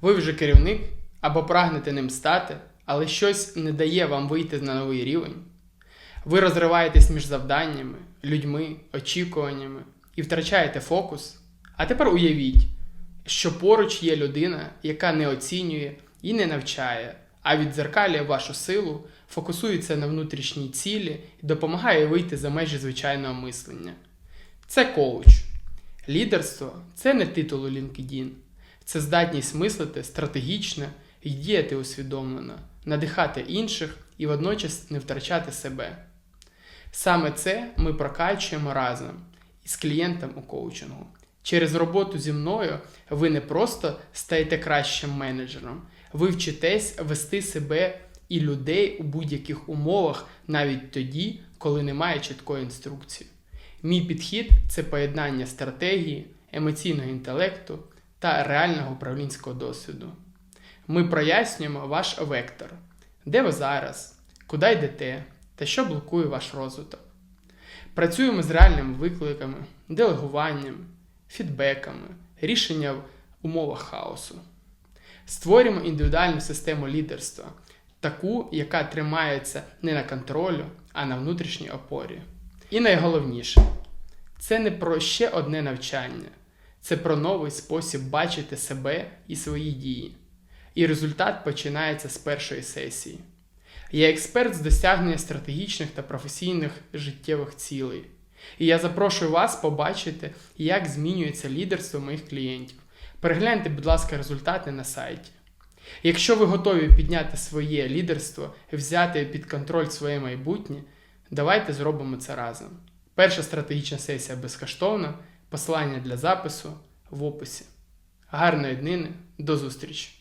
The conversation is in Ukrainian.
Ви вже керівник або прагнете ним стати, але щось не дає вам вийти на новий рівень. Ви розриваєтесь між завданнями, людьми, очікуваннями і втрачаєте фокус. А тепер уявіть, що поруч є людина, яка не оцінює і не навчає, а віддзеркалює вашу силу, фокусується на внутрішній цілі і допомагає вийти за межі звичайного мислення. Це коуч. Лідерство це не титул у LinkedIn. Це здатність мислити стратегічно і діяти усвідомлено, надихати інших і водночас не втрачати себе. Саме це ми прокачуємо разом із клієнтом у коучингу. Через роботу зі мною ви не просто стаєте кращим менеджером, ви вчитесь вести себе і людей у будь-яких умовах, навіть тоді, коли немає чіткої інструкції. Мій підхід це поєднання стратегії, емоційного інтелекту та реального управлінського досвіду. Ми прояснюємо ваш вектор, де ви зараз, куди йдете та що блокує ваш розвиток. Працюємо з реальними викликами, делегуванням, фідбеками, рішення в умовах хаосу. Створюємо індивідуальну систему лідерства, таку, яка тримається не на контролю, а на внутрішній опорі. І найголовніше, це не про ще одне навчання, це про новий спосіб бачити себе і свої дії. І результат починається з першої сесії. Я експерт з досягнення стратегічних та професійних життєвих цілей. І я запрошую вас побачити, як змінюється лідерство моїх клієнтів. Перегляньте, будь ласка, результати на сайті. Якщо ви готові підняти своє лідерство, взяти під контроль своє майбутнє, давайте зробимо це разом. Перша стратегічна сесія безкоштовна, посилання для запису в описі. Гарної днини, до зустрічі!